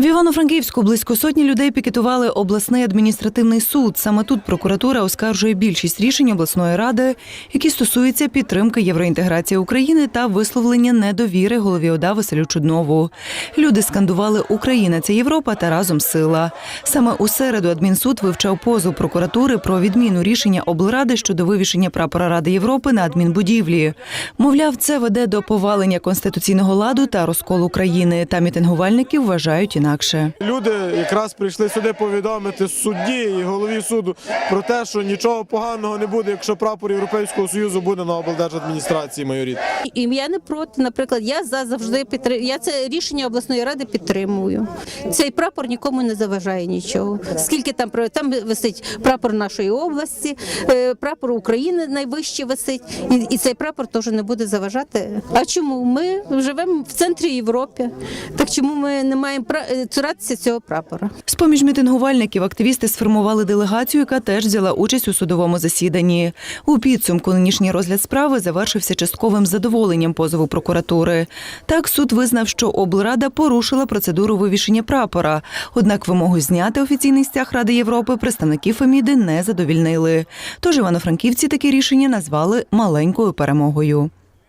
В Івано-Франківську близько сотні людей пікетували обласний адміністративний суд. Саме тут прокуратура оскаржує більшість рішень обласної ради, які стосуються підтримки євроінтеграції України та висловлення недовіри голові ОДА Василю Чуднову. Люди скандували Україна це Європа та разом сила. Саме у середу адмінсуд вивчав позов прокуратури про відміну рішення облради щодо вивішення прапора Ради Європи на адмінбудівлі. Мовляв, це веде до повалення конституційного ладу та розколу країни. Та мітингувальники вважають інакше. Люди якраз прийшли сюди повідомити судді і голові суду про те, що нічого поганого не буде, якщо прапор Європейського союзу буде на облдержадміністрації майоріт. І я не проти. Наприклад, я за завжди підтримую. Я це рішення обласної ради підтримую. Цей прапор нікому не заважає нічого. Скільки там про- там висить прапор нашої області, е, прапор України найвище висить, і, і цей прапор теж не буде заважати. А чому ми живемо в центрі Європи? Так чому ми не маємо пра- цуратися цього прапора? З поміж мітингувальників активісти сформували делегацію, яка теж взяла участь у судовому засіданні. У підсумку нинішній розгляд справи завершився частковим задоволенням позову прокуратури. Так суд визнав, що облрада порушила процедуру вивішення прапора. Однак вимогу зняти офіційний стяг Ради Європи представників Феміди не задовільнили. Тож івано-франківці таке рішення назвали маленькою перемогою.